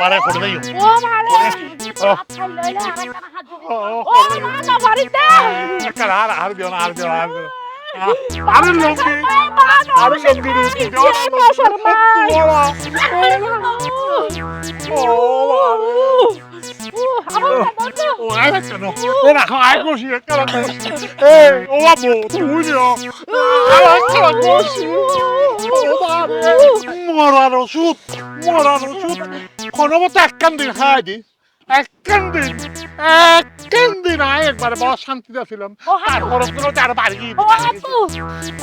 মারে করে দেই ও মারে। আচ্ছা আর না একটা আর না না না। মাই ও আরে কেন ও না আই গোশি কেন এ ও বাবু তুই দিও আরে কেন গোশি ও বাবা মরার ওষুধ মরার ওষুধ কোনো মতো একখান দিন খাই। দি একখান দিন একখান দিন আয় একবার বড় শান্তিতে ছিলাম। তারপর কোনো তার বাড়ি গিয়ে ও হাতু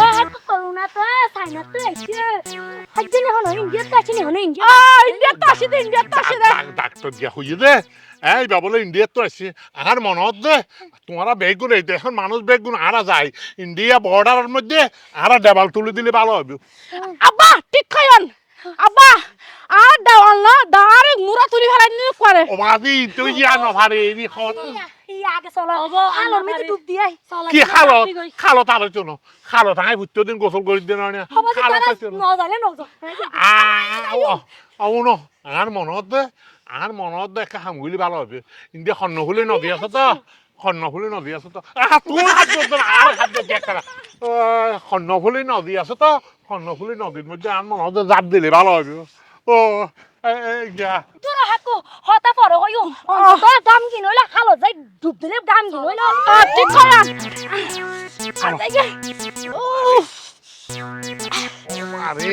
ও হাতু করুণা তো সাইনা তো এসে। হাজনে হলো ইন্ডিয়া তো আসেনি হলো ইন্ডিয়া আ ইন্ডিয়া তো আসে ইন্ডিয়া তো আসে ডাক্তার দিয়া হইয়ে দে। এই বাবলে ইন্ডিয়া তো আসছে আর মনত দে। তোমারা বেগুন এই এখন মানুষ বেগুন আরা যায়। ইন্ডিয়া বর্ডারের মধ্যে আরা দেবাল তুলে দিলে ভালো হবে। আব্বা ঠিক খায়ন আব্বা আর দেওয়াল না দাঁড়ে মুরা তুলি ফেলাই নি করে ও মাদি তুই ইয়া নভারে এই খত আগে মধ্যে ডুব কি খালো খালো তার জন্য খালো তাই ভুত্ত দিন গোসল করে দিন না খালো তার জন্য নজালে নজা। আউ ন আর মনত দে আর মনত একটা হামগুলি ভালো হবে ইন্ডিয়া সন্নহুলি নদী আছে তো সন্নহুলি নদী আছে তো। তোর হাত আর হাত নদী আছে তো সন্নহুলি নদীর মধ্যে আর মনে হচ্ছে জাপ দিলে ভালো হবে ও তোর হাকো হতা পরে হইও তো দাম কি নইলা খালো যাই ডুব দিলে দাম কি নইলা ঠিক ও মারে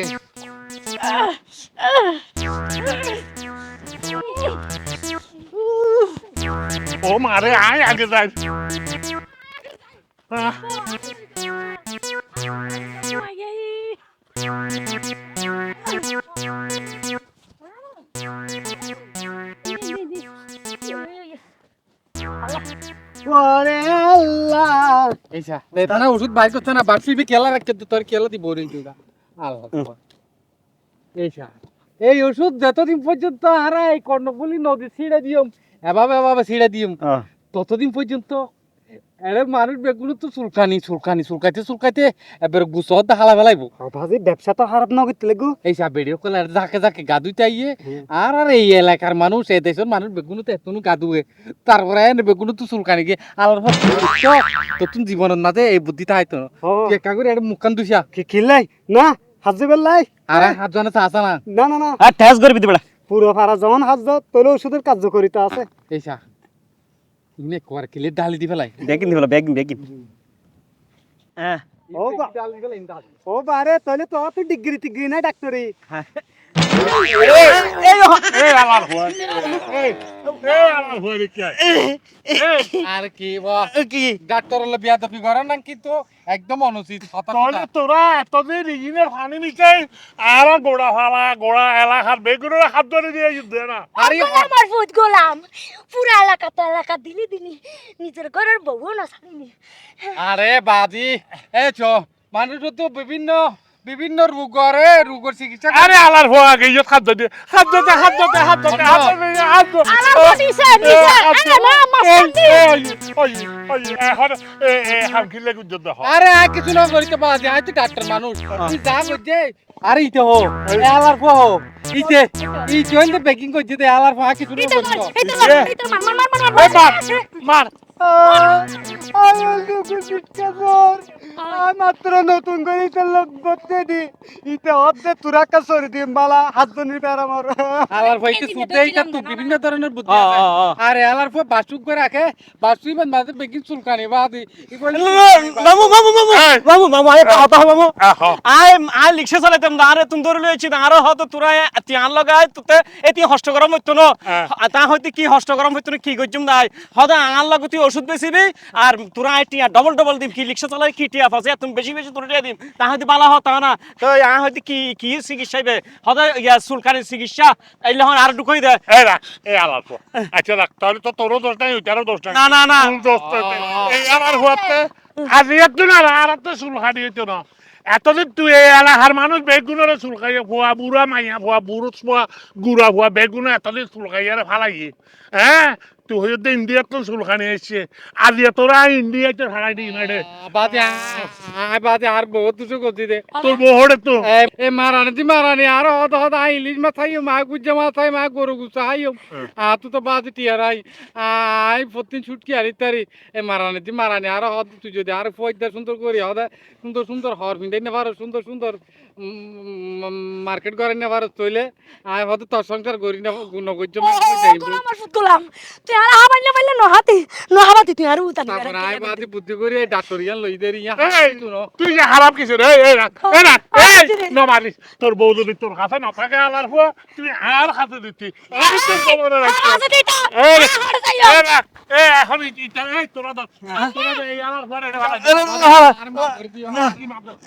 ও মারে আয় আগে যাই ওরে আল্লাহ। এইসা ওষুধ বাইর করছে না বাড়ছি কেলা রাখছে তোর কেলা দিব রে তুই আল্লাহ এইসা এই ওষুধ যতদিন পর্যন্ত হারা এই কর্ণফুলি নদী ছিঁড়ে দিম এভাবে এভাবে ছিঁড়ে দিম ততদিন পর্যন্ত এরে মানুষ বেগুলো তো চুলকানি চুলকানি চুলকাইতে চুলকাইতে এবার গুছত হালা ফেলাইব ভাজি ব্যবসা তো খারাপ না করতে লাগবো এইসা ভিডিও কল আর যাকে যাকে গাদুইতে আইয়ে আর আর এই এলাকার মানুষ এই দেশের মানুষ বেগুনো তো এতনু গাদুয়ে তারপরে এনে বেগুনো তো চুলকানি গিয়ে আলার পর তো তুমি জীবনের মাঝে এই বুদ্ধিটা আইতো না। মুখান কি খিলাই? না হাত যাবার লাই আর হাত জানা আসা না? না না না। আর ঠেস করবি দিবড়া পুরো যখন হাত যাও তোলে ওষুধের কার্যকরিতা আছে। এইসা কিলে ডালি দি ফেলাই বেগিন দিবলা বেগিন বেগিন হ্যাঁ। ও বা- ও বারে তাহলে তো তুই ডিগ্রি টিগ্রি না ডাক্তারি। আর কি কি ডাক্তার হলে বিয়া দপি করে না কিন্তু একদম অনুচিত তোরা এতদিন ইঞ্জিনের পানি নিতে আর গোড়া ফালা গোড়া এলাকার বেগুনের হাত ধরে দিয়ে দে না আরে আমার ভূত গোলাম পুরা এলাকা তো এলাকা দিলি দিলি নিজের ঘরের বউ না আরে বাজি, এ চ, মানুষ তো বিভিন্ন বিভিন্ন রোগরে রোগের চিকিৎসা আরে আলার হওয়া গিয়ে হাত ধরে হাত ধরে হাত ধরে হাত ধরে হাত ধরে হাত আমার বটিছে নিচে এনে না মাস্টারনি ওই ওই এখন এ এ হাম খিলে গুজত দেখ? আরে আর কিছু না করিতে বাজি আই তো ডাক্তার মানুষ। তুই যা করছে আরে ইতে হো এলার ফো হো। ইতে ই জয়েন্ট বেকিং করছে তে এলার ফো আর কিছু না এই তো করছে মার মার মার মার মার মার মাত্র নতুন করে দি। ইতে অর্ধে তুরা কাছরি দি বালা হাত জনির পেরা মার। আলার তো? বিভিন্ন ধরনের বুদ্ধি। আরে আলার ফো বাসুক করে রাখে। বাসুই বাদ মাঝে বেকিং চুলকানি বাদি। মামু মামু মামু মামু মামু আয় কথা মামু। আয় আয় লিখছে চালাইতাম না আরে তুমি ধরে লইছি না আরও হয়তো তোরা তিয়ান লগাই তোতে এতি হষ্ট গরম হইতো না। তা হইতে কি হষ্ট গরম হইতো না কি গজ্জুম নাই। হদা আঙাল লাগু তুই ওষুধ বেচিবি আর তোরা আয় টিয়া ডবল ডবল দিম কি লিখছে চালাই কি টিয়া ফাসে তুমি বেশি বেশি তোরা দিম। তা বালা হতা না। তো আ হইতে কি কি চিকিৎসা হইবে? হদা ইয়া সুলকানি চিকিৎসা এইলে হন আর ঢুকই দে। রাখ এই আলার পর আচ্ছা রাখ তাহলে তো তোরও দোষ নাই ওইটারও দোষ নাই। না না না। দোষ এই আমার হওয়াতে আজ একটু না আর তো খাড়ি হইতো না। এতদিন তুই এই এলাকার মানুষ বেগুনের চুল খাইয়ে ভুয়া বুড়া মাইয়া ভুয়া বুড়ো ভুয়া গুড়া ভুয়া বেগুনে এতদিন চুল খাইয়ারে ফালাই হ্যাঁ? তুই হয়তো ইন্ডিয়ার তো চুলখানি এসছে আর তোরা ইন্ডিয়াতে হারাই দিই না বাদে বাদে আর বহুত দুশো করছি দে। তোর বহরে তো। এ মারানি দি মারানি আর হদ হদ আই ইলিশ খাইও মা গুজ্জা মাছ খাই মা গরু গুসা খাইও আ তু তো বাজে টিয়ার আই। আই প্রতিদিন ছুটকি আর ইতারি এ মারানি দি মারানি আর হদ তুই যদি আর ফয়দা সুন্দর করি হদ সুন্দর সুন্দর হর ভিন্দাই না পারো সুন্দর সুন্দর মার্কেট করে না পারো তৈলে আই হদ তোর সংসার করি না গুণ তোরা গোলাম। তুই আর হাবাইলে পাইলে নহাতি নহাবাতি তুই আর উতানি তারপর আই বাদে বুদ্ধি করে ডাক্তারিয়ান লই দেরি তুই যে খারাপ কিছু রে এই রাখ এই রাখ এই দিদি। নমারিস তোর বউ যদি তোর কাছে না থাকে আলার হুয়া তুই আর হাতে দিতি এই তোর কমনে এই রাখ এই এখন এই তোরা ধর তোরা এই আলার ঘরে রে বাবা। আর মা করে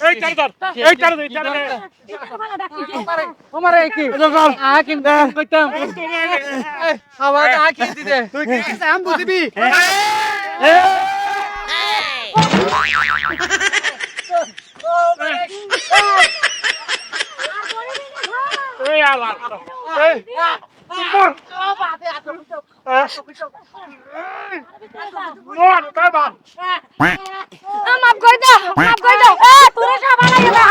এই চাই ধর এই চাই ধর এই ধর তোমার এই কি আ কিন্তু কইতাম আবার আ কি দিতে তুই কি আম বুঝবি এই এই মাফ করে দাও মাফ করে দাও। এ তোরা সব বানাই হবে